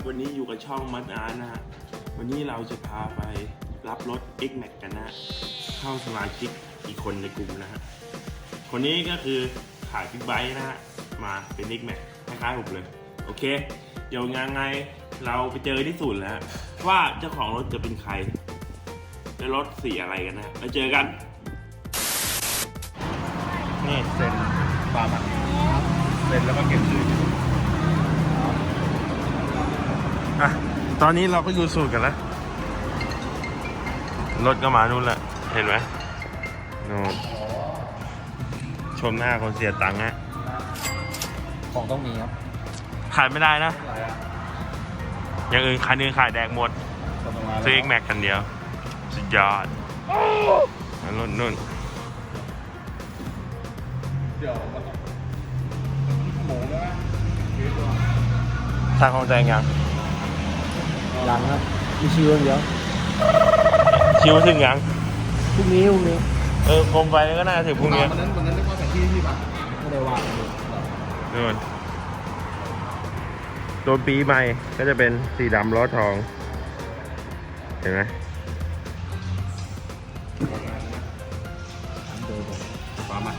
ับวันนี้อยู่กับช่องมัดอาร์นะฮะวันนี้เราจะพาไปรับรถ X Max กันนะเข้าสมาชิกอีกคนในกลุ่มนะฮะคนนี้ก็คือขายบิ๊กไบค์นะฮะมาเป็น X Max คล้ายๆผมเลย โอเค เดี๋ยวงานไงเราไปเจอที่ศูนย์แล้ว ว่าเจ้าของรถจะเป็นใครและรถสีอะไรกันนะไปเจอกัน นี่เซ็นปามันเซ็นแล้วก็เก็บคืนอ่ ตอนนี้เราก็อยู่สูตรกันแล้ว รถก็มานู่นแหละ เห็นไหมนู่นชมหน้าคนเสียตังค์ฮะ ของต้องมีครับขายไม่ได้นะอย่างอื่นคันอื่นขายแดกหมดซื้อ X Max คันเดียว สุดยอดนู่นนู่นเดี๋ยวหมูแล้วทางของแจงยัง ยังครับมีชิวอย่างเดียวคิวถึงยังพรุ่งนี้พรุ่งนี้เออคมไปก็น่าจะถึงพรุ่งนี้วันนั้นวันนั้นได้ว่าแผนที่ที่ป่ะไม่ได้ว่านู่นตัวปีใหม่ก็จะเป็นสีดำล้อทอง เห็นไหมเดินไปฟ้ามา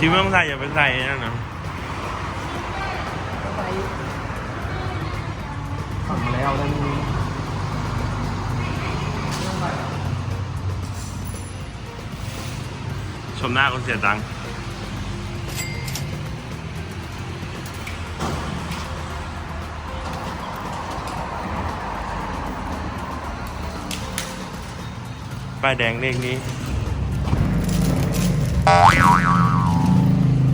คิวไม่ต้องใส่อย่าไปใส่นั่นนะสั่งมาแล้วนั่นชมหน้าคนเสียตังค์ป้ายแดงเลขนี้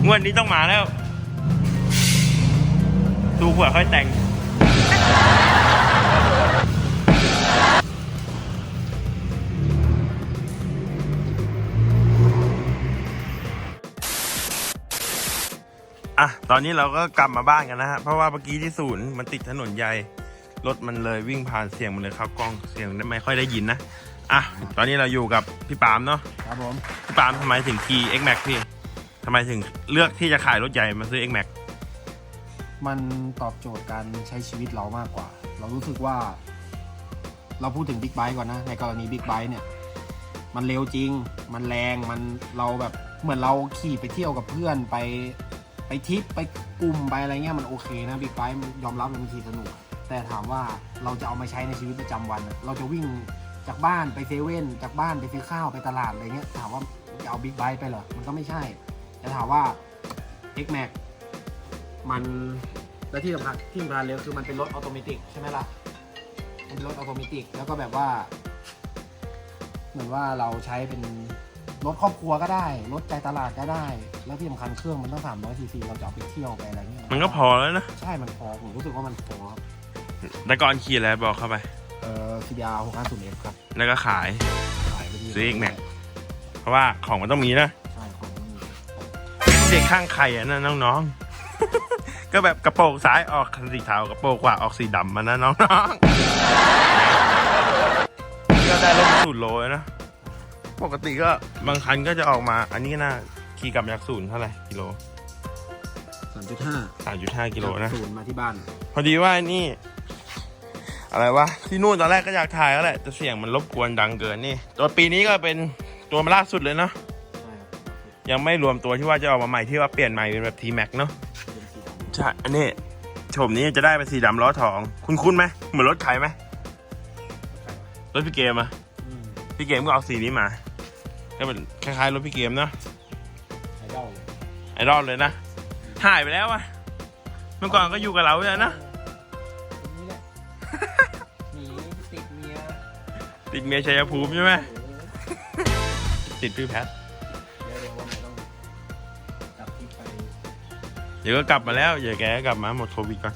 งวดนี้ต้องมาแล้ว ดูเผื่อค่อยแต่ง อะ ตอนนี้เราก็กลับมาบ้านกันนะฮะ เพราะว่าเมื่อกี้ที่ศูนย์มันติดถนนใหญ่ รถมันเลยวิ่งผ่านเสียงมันเลยเข้ากล้องเสียงไม่ค่อยได้ยินนะ อะ ตอนนี้เราอยู่กับพี่ปาล์มเนาะ ครับผม พี่ปาล์มทำไมถึงขี่ X Max พี่ ทำไมถึงเลือกที่จะขายรถใหญ่มาซื้อ X Max มันตอบโจทย์การใช้ชีวิตเรามากกว่า เรารู้สึกว่า เราพูดถึงบิ๊กไบค์ก่อนนะ ในกรณีบิ๊กไบค์เนี่ย มันเร็วจริง มันแรง มันเราแบบเหมือนเราขี่ไปเที่ยวกับเพื่อนไปไปทริปไปกลุ่มไปอะไรเงี้ยมันโอเคนะบิ๊กไบค์ยอมรับเลยมันขี่สนุก แต่ถามว่าเราจะเอามาใช้ในชีวิตประจำวัน เราจะวิ่งจากบ้านไปเซเว่นจากบ้านไปซื้อข้าวไปตลาดอะไรเงี้ยถามว่าจะเอาบิ๊กไบค์ไปเหรอมันก็ไม่ใช่ แต่ถามว่า X Max มันและที่สำคัญที่สำคัญเลยคือมันเป็นรถออโตเมติกใช่ไหมล่ะมันเป็นรถออโตเมติกแล้วก็แบบว่า เหมือนว่าเราใช้เป็นรถครอบครัวก็ได้ รถใจตลาดก็ได้ แล้วที่สำคัญเครื่องมันต้องสามร้อยซีซีเราจะเอาไปเที่ยวไปอะไรเงี้ยมันก็พอแล้วนะ ใช่มันพอผมรู้สึกว่ามันพอครับแต่ก่อนขี่อะไรบอกเข้าไป เอ่อ CBR 650F ครับ แล้วก็ขาย ขายไปที่ซื้อ X Max เพราะว่าของมันต้องมีนะ ด็กข้างใครอะนะน้องๆ ก็แบบกระโปรงซ้ายออกสีขาวกระโปรงขวาออกสีดำมานะน้องๆ ก็ได้รถสูตรโลแล้วนะ ปกติก็บางคันก็จะออกมา อันนี้ก็น่าขี่กลับจากศูนย์เท่าไหร่กิโลสามจุดห้าสามจุดห้ากิโลนะศูนย์มาที่บ้าน พอดีว่านี่ อะไรวะที่นู่นตอนแรกก็อยากถ่ายแล้วแหละแต่เสียงมันรบกวนดังเกินนี่ ตัวปีนี้ก็เป็นตัวล่าสุดเลยเนาะใช่ครับ ยังไม่รวมตัวที่ว่าจะออกมาใหม่ที่ว่าเปลี่ยนใหม่เป็นแบบ T-Max เนาะเป็นสีดำใช่อันนี้โฉมนี้จะได้เป็นสีดำล้อทอง คุณคุ้นๆไหมเหมือนรถใครไหมรถพี่เกมอะอืมพี่เกมก็เอาสีนี้มาก็เป็นคล้ายๆรถพี่เกมเนาะไอดอลเลยไอรอนเลยนะหายไปแล้วอะเมื่อก่อนก็อยู่กับเราเลยนะคนนี้แหละหนีติดเมียติดเมียชัยภูมิใช่ไหมติดพี่แพท ดี๋ยวก็กลับมาแล้วเดี๋ยวแกก็กลับมาหมดโควิดก่อน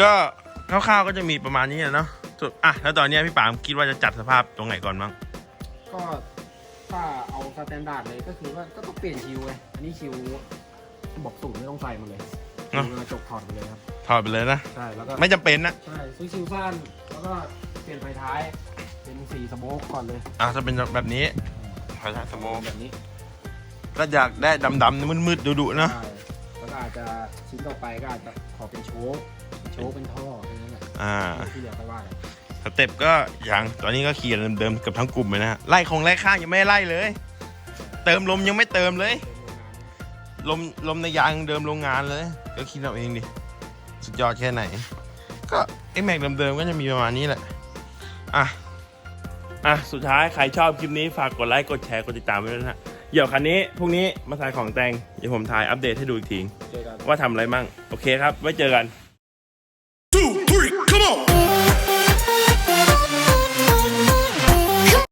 ก็คร่าวๆก็จะมีประมาณนี้แหละเนาะส่วนอะแล้วตอนเนี้ยพี่ปามคิดว่าจะจัดสภาพตรงไหนก่อนบ้างก็ถ้าเอาสแตนดาร์ดเลยก็คือว่าก็ต้องเปลี่ยนชิวไงอันนี้ชิวบอกสูงไม่ต้องใส่มาเลยชิวกระจกถอดไปเลยครับถอดไปเลยนะใช่แล้วก็ไม่จำเป็นนะใช่ซื้อชิวสั้นแล้วก็เปลี่ยนไฟท้าย เป็นสีสโมกก่อนเลยอะถ้าเป็นแบบนี้ขอสโมกแบบนี้ก็อยากได้ดำๆมืดๆดุๆนะใช่แล้วก็ อาจจะชิ้นต่อไปก็อาจจะขอเป็นโชว์โชว์เป็นท่อแค่นั้นแหละอ่า ที่เหลือก็ว่ากันสเต็ปก็อย่างตอนนี้ก็ขี่เดิมๆกับทั้งกลุ่มเลยนะฮะไล่คงไล่ข้างยังไม่ไล่เลย เติมลมยังไม่เติมเลย ลมลมในยางยังเดิมโรงงานเลย ก็คิดเอาเองดิสุดยอดแค่ไหน ก็ไอแม็กเดิมๆก็จะมีประมาณนี้แหละอะอะ สุดท้าย ใครชอบคลิปนี้ฝากกดไลค์ กดแชร์ กดติดตามไว้ด้วยนะฮะ เดี๋ยวคันนี้พรุ่งนี้มาถ่ายของแต่งเดี๋ยวผมถ่ายอัปเดตให้ดูอีกที เจอกัน ว่าทำอะไรมั่ง โอเคครับ ไว้เจอกัน